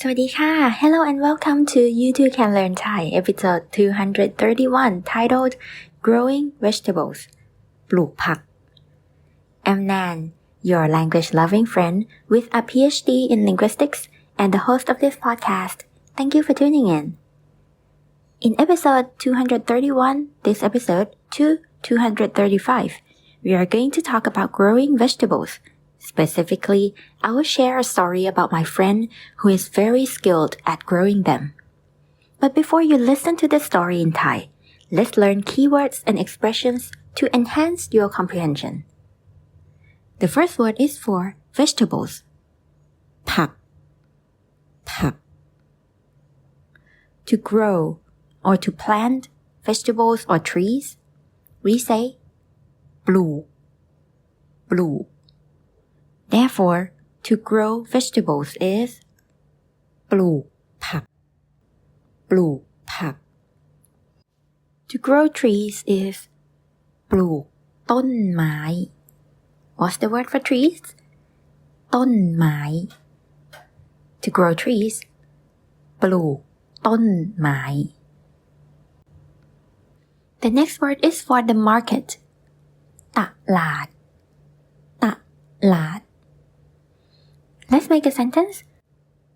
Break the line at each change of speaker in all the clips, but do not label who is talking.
สวัสดีค่ะ Hello and welcome to You Too Can Learn Thai episode 231 titled Growing Vegetables ปลูกผัก I'm Nan your language loving friend with a PhD in linguistics and the host of this podcast thank you for tuning in in episode 231 this episode to 235 we are going to talk about growing vegetables Specifically, I will share a story about my friend who is very skilled at growing them. But before you listen to the story in Thai, let's learn keywords and expressions to enhance your comprehension. The first word is for vegetables. Pap. Pap. To grow or to plant vegetables or trees, we say blue. Blue. Therefore, to grow vegetables is ปลูกผัก ปลูกผัก To grow trees is ปลูกต้นไม้ What's the word for trees? ต้นไม้ To grow trees ปลูกต้นไม้ The next word is for the market ตลาด ตลาด Let's make a sentence.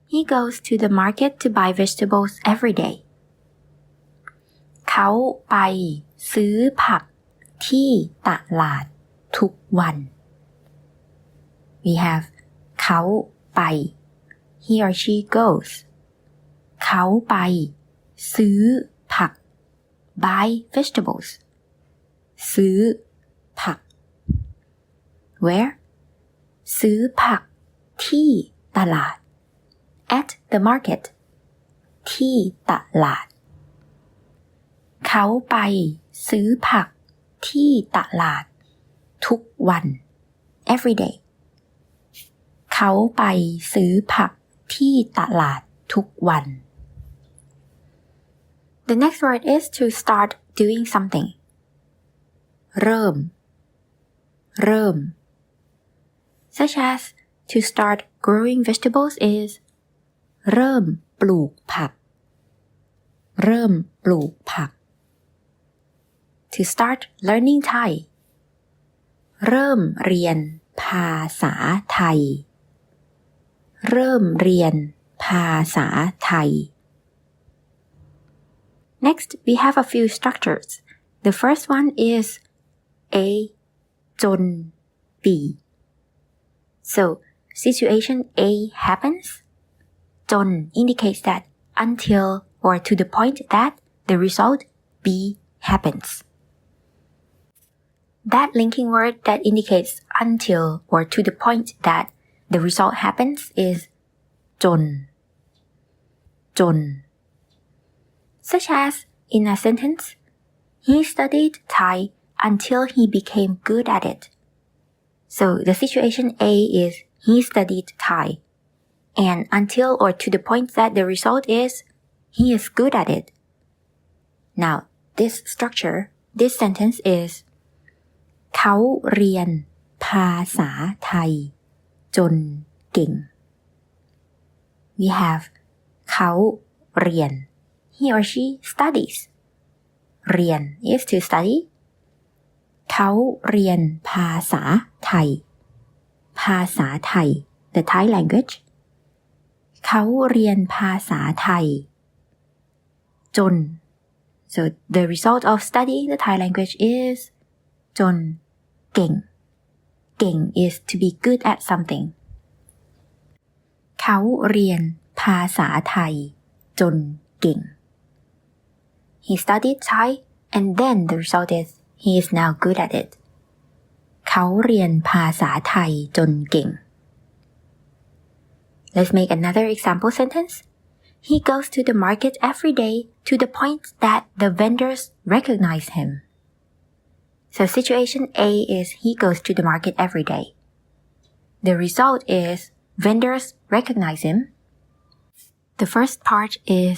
He goes to the market to buy vegetables every day. เขาไปซื้อผักที่ตลาดทุกวัน We have เขาไป he or she goes เขาไปซื้อผัก buy vegetables ซื้อผัก where ซื้อผัก ที่ตลาด at the market ที่ตลาด เขาไปซื้อผักที่ตลาด ทุกวัน every day เขาไปซื้อผักที่ตลาดทุกวัน The next word is to start doing something เริ่ม เริ่ม such as to start growing vegetables is เริ่มปลูกผัก เริ่มปลูกผัก to start learning Thai เริ่มเรียนภาษาไทย เริ่มเรียนภาษาไทย Next, we have a few structures. The first one is A จน B. So situation A happens, จน indicates that until or to the point that the result B happens. That linking word that indicates until or to the point that the result happens is จน จน Such as in a sentence, he studied Thai until he became good at it. So the situation A is he studied Thai. And until or to the point that the result is he is good at it. Now, this structure, this sentence is เขาเรียนภาษาไทย จนเก่ง We have เขาเรียน he or she studies เรียน is to study เขาเรียนภาษาไทย ภาษาไทย the Thai language เขาเรียนภาษาไทย จน so the result of studying the Thai language is จนเก่ง เก่ง is to be good at something เขาเรียนภาษาไทย จนเก่ง he studied Thai and then the result is he is now good at it เขาเรียนภาษาไทยจนเก่ง Let's make another example sentence. He goes to the market every day to the point that the vendors recognize him. So situation A is he goes to the market every day. The result is vendors recognize him. The first part is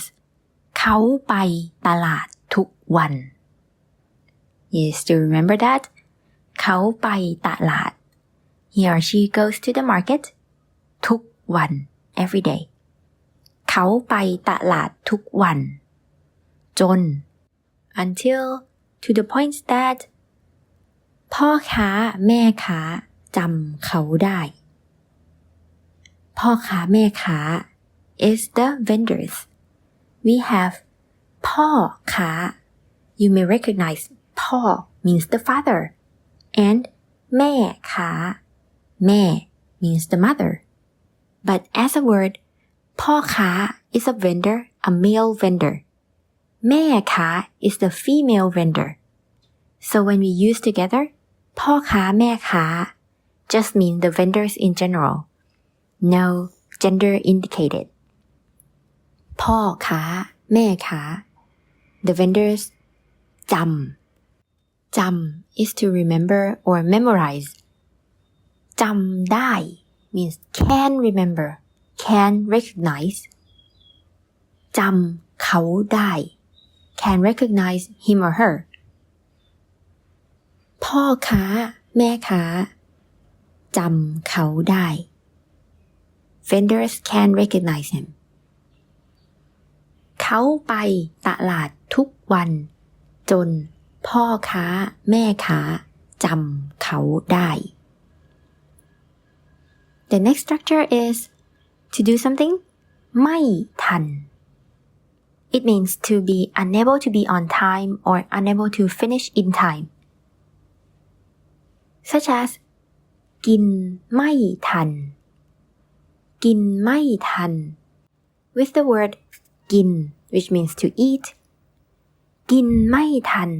เขาไปตลาดทุกวัน You still remember that? เขาไปตลาด He or she goes to the market ทุกวัน every day เขาไปตลาดทุกวัน จน until to the point that พ่อค้าแม่ค้าจำเขาได้ พ่อค้าแม่ค้า is the vendors we have พ่อค้า you may recognize พ่อ means the father and แม่ค้าแม่ means the mother but as a word พ่อค้า is a vendor a male vendor แม่ค้า is the female vendor so when we use together พ่อค้าแม่ค้า just mean the vendors in general no gender indicated พ่อค้าแม่ค้า the vendors จำ จำ is to remember or memorize จำได้ means can remember can recognize จำเขาได้ can recognize him or her พ่อค้าแม่ค้าจำเขาได้ vendors can recognize him เขาไปตลาดทุกวัน จน พ่อค้าแม่ค้าจำเขาได้ The next structure is to do something ไม่ทัน It means to be unable to be on time or unable to finish in time such as กินไม่ทัน กินไม่ทัน with the word กิน which means to eat กินไม่ทัน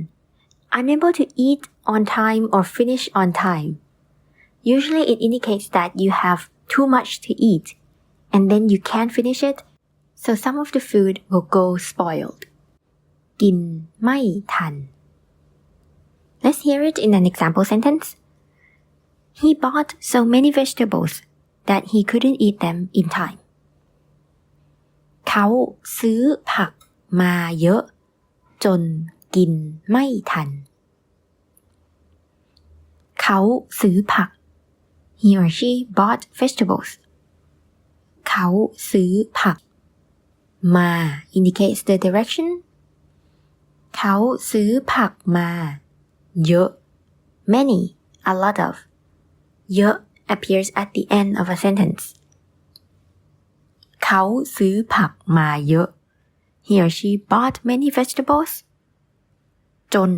unable to eat on time or finish on time usually it indicates that you have too much to eat and then you can't finish it so some of the food will go spoiled กินไม่ทัน Let's hear it in an example sentence He bought so many vegetables that he couldn't eat them in time. เขาซื้อผักมาเยอะ จน กินไม่ทัน เขาซื้อผัก he or she bought vegetables เขาซื้อผัก มา indicates the direction เขาซื้อผักมา เยอะ many a lot of เยอะ appears at the end of a sentence เขาซื้อผักมาเยอะ he or she bought many vegetables จน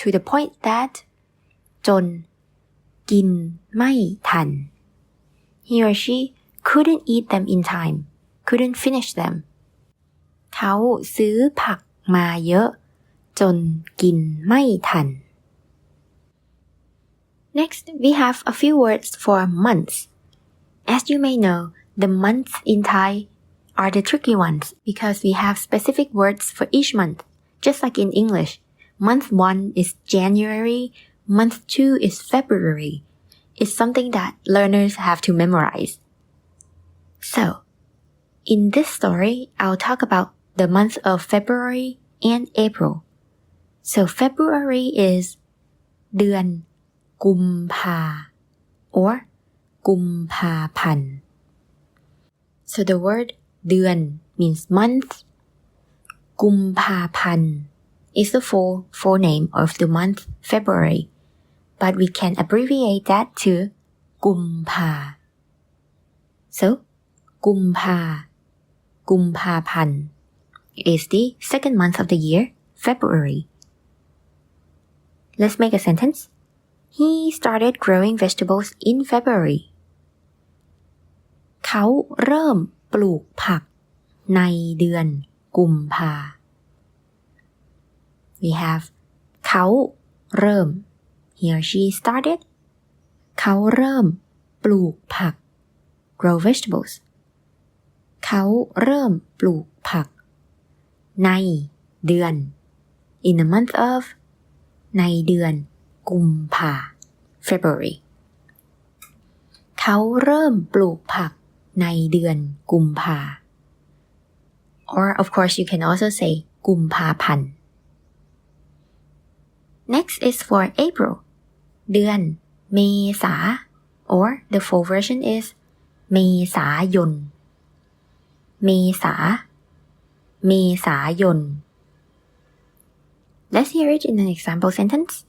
to the point that จน กินไม่ทัน he or she couldn't eat them in time couldn't finish them เขาซื้อผักมาเยอะ จนกินไม่ทัน Next, we have a few words for months. As you may know, the months in Thai are the tricky ones because we have specific words for each month, just like in English. Month one is January, month two is February. It's something that learners have to memorize. So, in this story, I'll talk about the month of February and April. So February is เดือนกุมภา or กุมภาพันธ์ so the word เดือน means month กุมภาพันธ์ is the full full name of the month February but we can abbreviate that to กุมภา so กุมภากุมภาพันธ์ is the second month of the year February let's make a sentence He started growing vegetables in February. เขาเริ่มปลูกผักในเดือนกุมภา We have เขาเริ่ม he or she started เขาเริ่มปลูกผัก grow vegetables เขาเริ่มปลูกผัก ในเดือน in the month of ในเดือนกุมภา February เขาเริ่มปลูกผักในเดือนกุมภา or of course you can also say กุมภาพันธ์ next is for April เดือนเมษา or the full version is เมษายน เมษา เมษายน Let's hear it in an example sentence.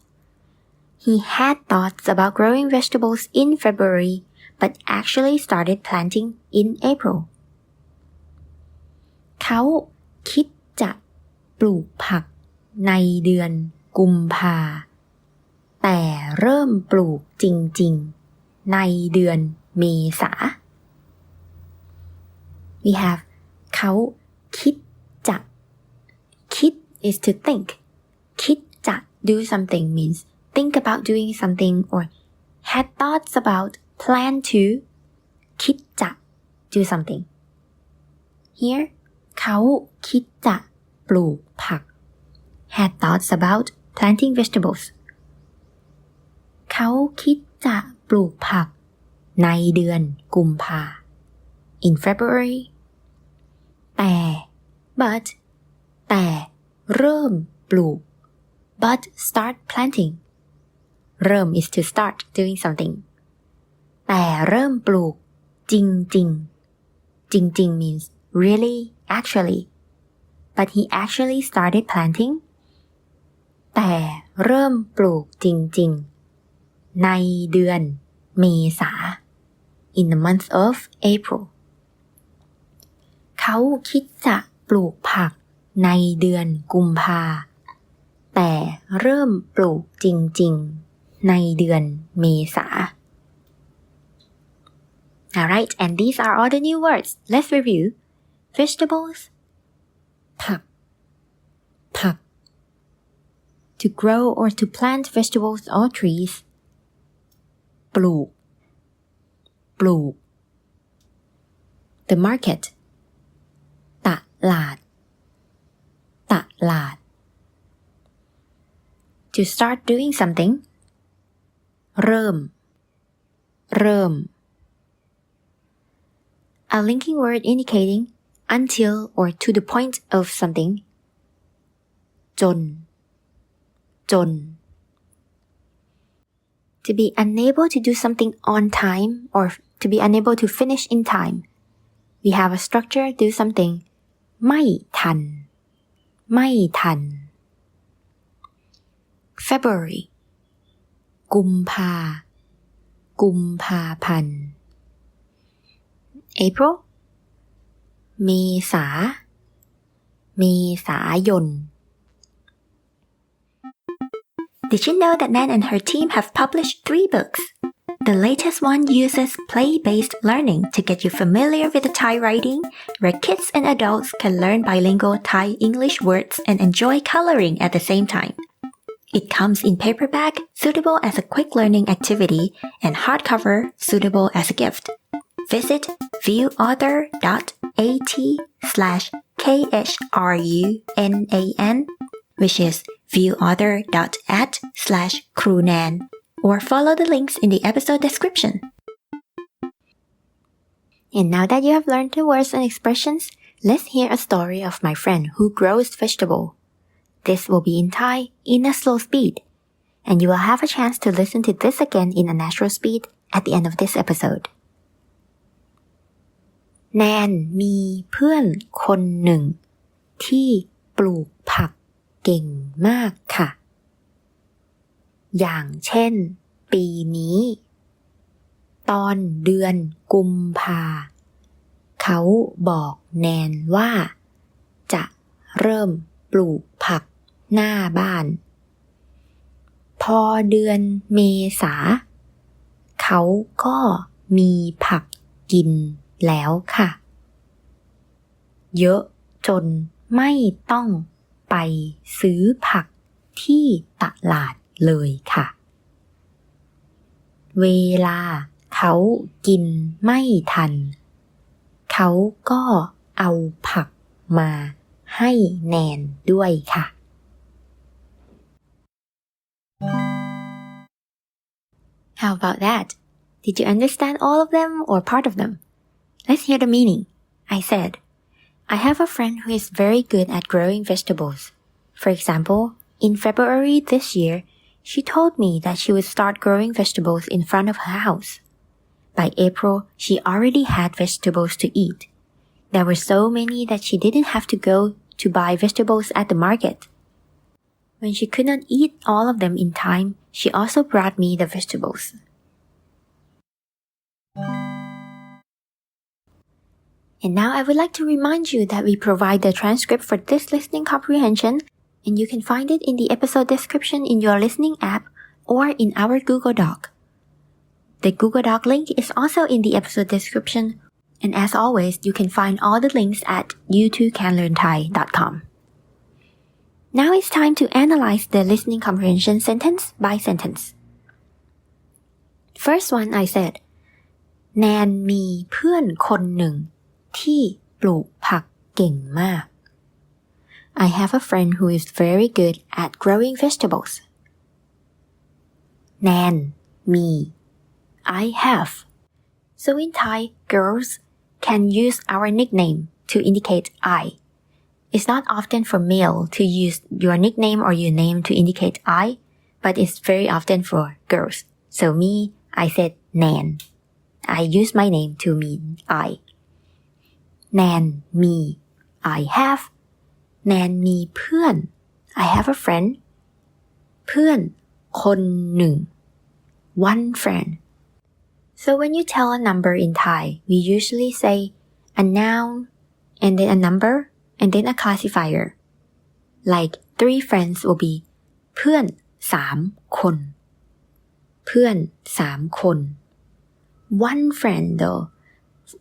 He had thoughts about growing vegetables in February, but actually started planting in April. เขาคิดจะปลูกผักในเดือน กุมภา แต่เริ่มปลูกจริง ๆ ในเดือนเมษา We have เขาคิดจะ คิด is to think คิดจะ do something means think about doing something or had thoughts about plan to คิดจะ do something here เขาคิดจะปลูกผัก had thoughts about planting vegetables เขาคิดจะปลูกผัก ในเดือนกุมภา in February แต่ but แต่เริ่มปลูก but start planting เริ่ม is to start doing something แต่เริ่มปลูก จริงจริงจริงจริง means really actually but he actually started planting แต่เริ่มปลูกจริง ๆ ในเดือนเมษา in the month of April เขาคิดจะปลูกผักในเดือนกุมภา แต่เริ่มปลูกจริง ๆ ในเดือนเมษา Alright, and these are all the new words. Let's review. Vegetables ผักผัก to grow or to plant vegetables or trees ปลูก ปลูก the market ตลาด ตลาด to start doing something เริ่ม เริ่ม a linking word indicating until or to the point of something จน จน to be unable to do something on time or to be unable to finish in time we have a structure do something ไม่ทัน ไม่ทัน February กุมภา กุมภาพันธ์ April เมษา เมษายน did you know that Nan and her team have published three books? The latest one uses play based learning to get you familiar with the Thai writing, where kids and adults can learn bilingual Thai English words and enjoy coloring at the same time. It comes in paperback, suitable as a quick learning activity, and hardcover, suitable as a gift. Visit viewauthor.at slash khrunan, which is viewauthor.at slash crewnan, or follow the links in the episode description. And now that you have learned the words and expressions, let's hear a story of my friend who grows vegetable. This will be in Thai in a slow speed, and you will have a chance to listen to this again in a natural speed at the end of this episode. แนนมีเพื่อนคนหนึ่ง ที่ปลูกผัก เก่งมากค่ะ อย่างเช่น ปีนี้ ตอนเดือนกุมภาเขาบอกแนนว่า จะเริ่มปลูกผักหน้าบ้าน พอเดือนเมษา เขาก็มีผักกินแล้วค่ะ เยอะจนไม่ต้อง ไปซื้อผักที่ตลาดเลยค่ะ เวลาเขากินไม่ทัน เขาก็เอาผักมาให้แนนด้วยค่ะ How about that? Did you understand all of them or part of them? Let's hear the meaning. I said, I have a friend who is very good at growing vegetables. For example, in February this year, she told me that she would start growing vegetables in front of her house. By April, she already had vegetables to eat. There were so many that she didn't have to go to buy vegetables at the market. When she could not eat all of them in time, she also brought me the vegetables. And now I would like to remind you that we provide the transcript for this listening comprehension, and you can find it in the episode description in your listening app or in our Google Doc. The Google Doc link is also in the episode description, and as always, you can find all the links at youtoocanlearnthai.com. Now it's time to analyze the listening comprehension sentence by sentence. First one I said แนนมีเพื่อนคนหนึ่ง ที่ปลูกผักเก่งมาก I have a friend who is very good at growing vegetables. แนนมี I have. So in Thai, girls can use our nickname to indicate I. It's not often for male to use your nickname or your name to indicate I, but it's very often for girls. So me, I said Nan. I use my name to mean I. Nan me I have Nan มีเพื่อน I have a friend เพื่อนคนหนึ่ง one friend so when you tell a number in Thai we usually say a noun and then a number and then a classifier like three friends will be เพื่อนสามคน เพื่อนสามคน one friend though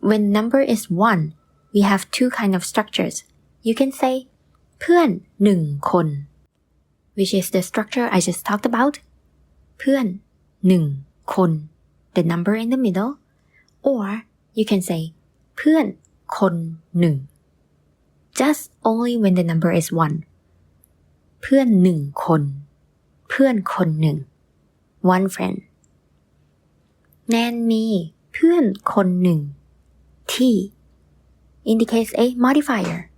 when number is one we have two kind of structures you can say เพื่อนหนึ่งคน which is the structure I just talked about เพื่อนหนึ่งคน the number in the middle or you can say เพื่อนคนหนึ่ง just only when the number is one เพื่อนหนึ่งคน เพื่อนคนหนึ่ง one friend แนนมีเพื่อนคนหนึ่งที่ indicates a modifier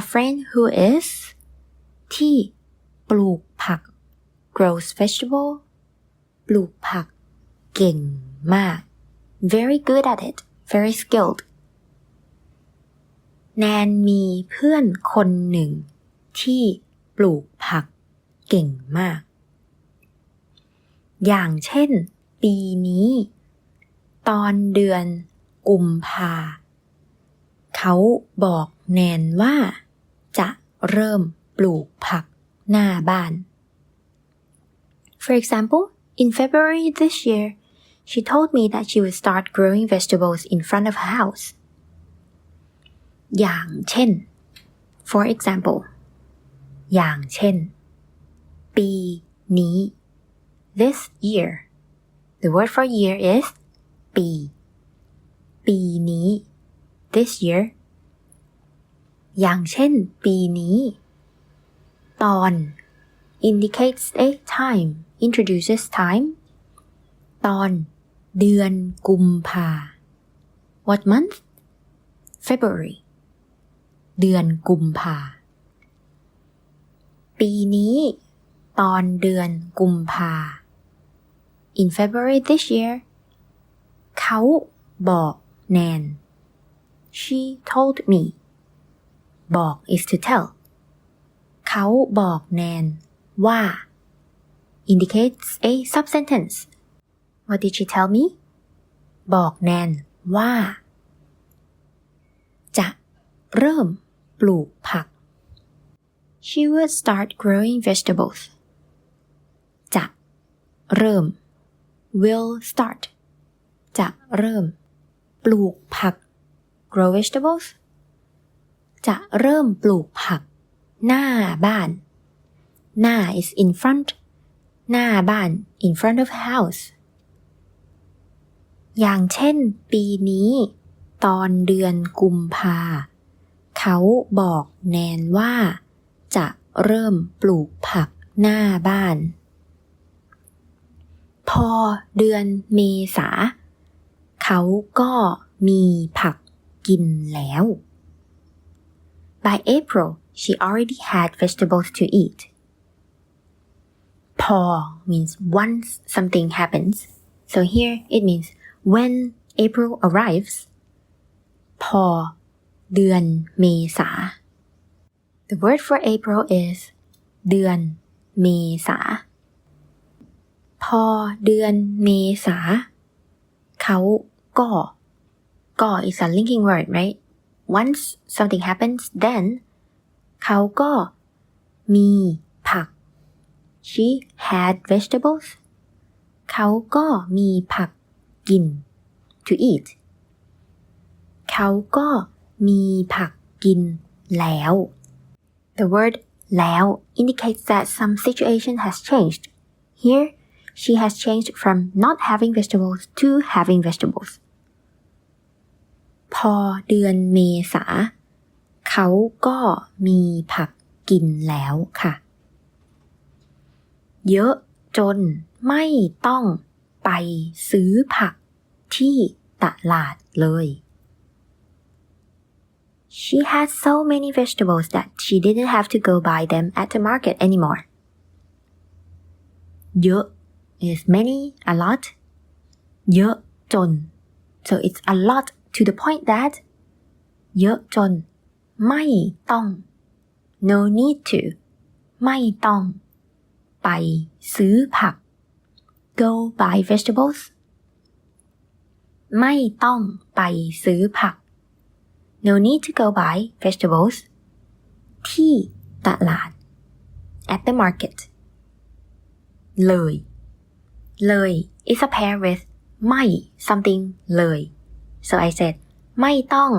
a friend who is ที่ปลูกผัก grows vegetable ปลูกผัก เก่งมาก very good at it very skilled แนนมีเพื่อนคนหนึ่ง ที่ปลูกผัก เก่งมาก อย่างเช่น ปีนี้ ตอนเดือนกุมภาพ เขาบอกแนนว่า จะเริ่มปลูกผักหน้าบ้าน For example, in February this year, she told me that she would start growing vegetables in front of her house. อย่างเช่น for example อย่างเช่น ปีนี้ this year the word for year is ปี ปีนี้ this year อย่างเช่น ปีนี้ ตอน indicates a time introduces time ตอน เดือนกุมภา what month February เดือนกุมภา ปีนี้ ตอนเดือนกุมภา in February this year เขาบอกแนน she told me บอก is to tell เขาบอกแนนว่า indicates a subsentence what did she tell me บอกแนนว่า จะเริ่มปลูกผัก she would start growing vegetables จะเริ่ม will start จะเริ่ม ปลูกผัก Grow vegetables จะเริ่มปลูกผัก หน้าบ้าน หน้า is in front หน้าบ้าน in front of house อย่างเช่นปีนี้ ตอนเดือนกุมภาเขาบอกแนนว่า จะเริ่มปลูกผักหน้าบ้าน พอเดือนเมษา เขาก็มีผัก กินแล้ว By April she already had vegetables to eat พอ means once something happens so here it means when April arrives พอ เดือนเมษา The word for April is เดือนเมษา พอเดือนเมษา เขาก็ ก็ is a linking word right once something happens then เขาก็มีผัก she had vegetables เขาก็มีผักกิน to eat เขาก็มีผักกินแล้ว The word แล้ว indicates that some situation has changed. Here, she has changed from not having vegetables to having vegetables. พอเดือนเมษา เขาก็มีผักกินแล้วค่ะ เยอะจนไม่ต้องไปซื้อผักที่ตลาดเลย She had so many vegetables that she didn't have to go buy them at the market anymore. เยอะ is many, a lot. เยอะจน so it's a lot to the point that เยอะจน ไม่ต้อง no need to ไม่ต้อง ไปซื้อผัก go buy vegetables ไม่ต้องไปซื้อผัก no need to go buy vegetables ที่ตลาด at the market เลย เลย is a pair with ไม่ something เลย so I said ไม่ต้อง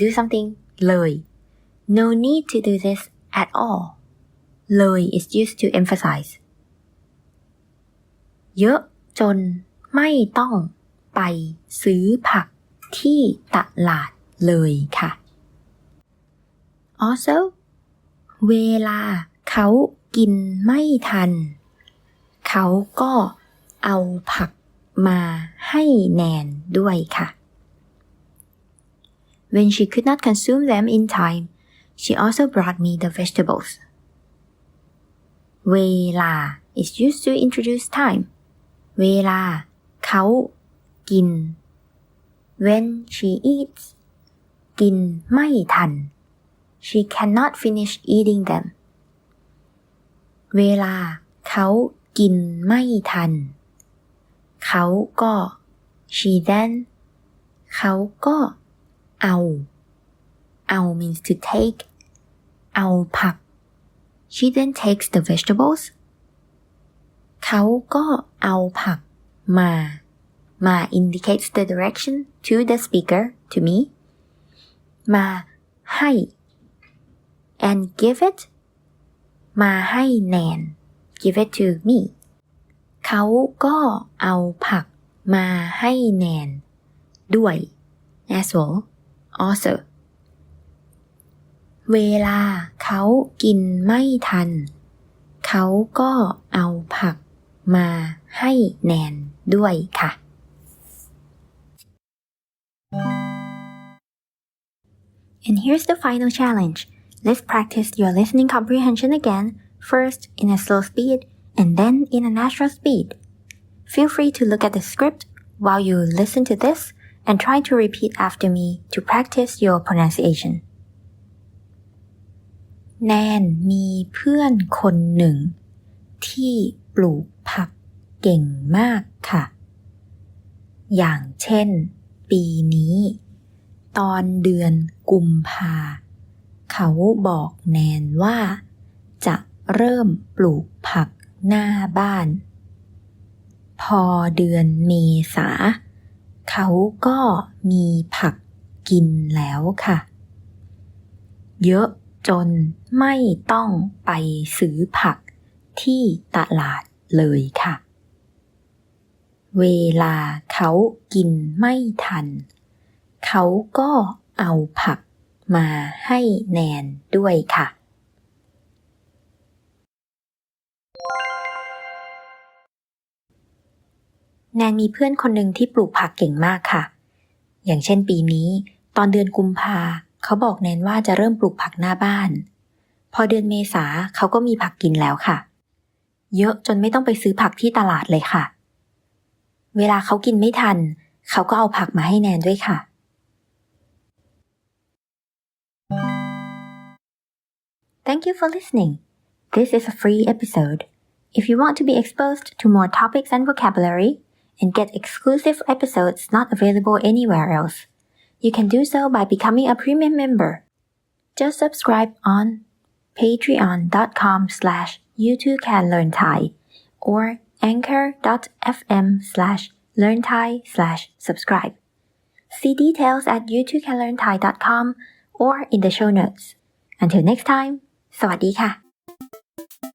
do something เลย no need to do this at all เลย is used to emphasize เยอะจนไม่ต้องไปซื้อผักที่ตลาดเลยค่ะ also เวลาเขากินไม่ทัน เขาก็เอาผักมาให้แนนด้วยค่ะ When she could not consume them in time, she also brought me the vegetables. เวลา is used to introduce time. เวลาเขากิน. kau, gin. When she eats, กินไม่ทัน. mai tan. She cannot finish eating them. Wela, kau, gin mai tan. Kau she then, kau เอา เอา means to take เอาผัก she then takes the vegetables เขาก็เอาผักมา มา indicates the direction to the speaker to me มาให้ and give it มาให้แนน give it to me เขาก็เอาผักมาให้แนน ด้วย as well also เวลาเขากินไม่ทัน เขาก็เอาผักมาให้แนนด้วยค่ะ And here's the final challenge. Let's practice your listening comprehension again, first in a slow speed and then in a natural speed. Feel free to look at the script while you listen to this and try to repeat after me to practice your pronunciation. แนนมีเพื่อนคนหนึ่ง ที่ปลูกผักเก่งมากค่ะ อย่างเช่น ปีนี้ ตอนเดือนกุมภา เขาบอกแนนว่า จะเริ่มปลูกผักหน้าบ้าน พอเดือนเมษาเเขาก็มีผักกินแล้วค่ะ เยอะจนไม่ต้องไปซื้อผักที่ตลาดเลยค่ะ เวลาเขากินไม่ทัน เขาก็เอาผักมาให้แนนด้วยค่ะ แนนมีเพื่อนคนหนึ่งที่ปลูกผักเก่งมากค่ะ อย่างเช่นปีนี้ ตอนเดือนกุมภาเขาบอกแนนว่าจะเริ่มปลูกผักหน้าบ้าน พอเดือนเมษาเขาก็มีผักกินแล้วค่ะ เยอะจนไม่ต้องไปซื้อผักที่ตลาดเลยค่ะ เวลาเขากินไม่ทัน เขาก็เอาผักมาให้แนนด้วยค่ะ Thank you for listening. This is a free episode. If you want to be exposed to more topics and vocabulary and get exclusive episodes not available anywhere else, you can do so by becoming a premium member. Just subscribe on patreon.com slash you can learn Thai or anchor.fm slash learn Thai slash subscribe. See details at youtubecanlearnthai.com or in the show notes. Until next time, สวัสดีค่ะ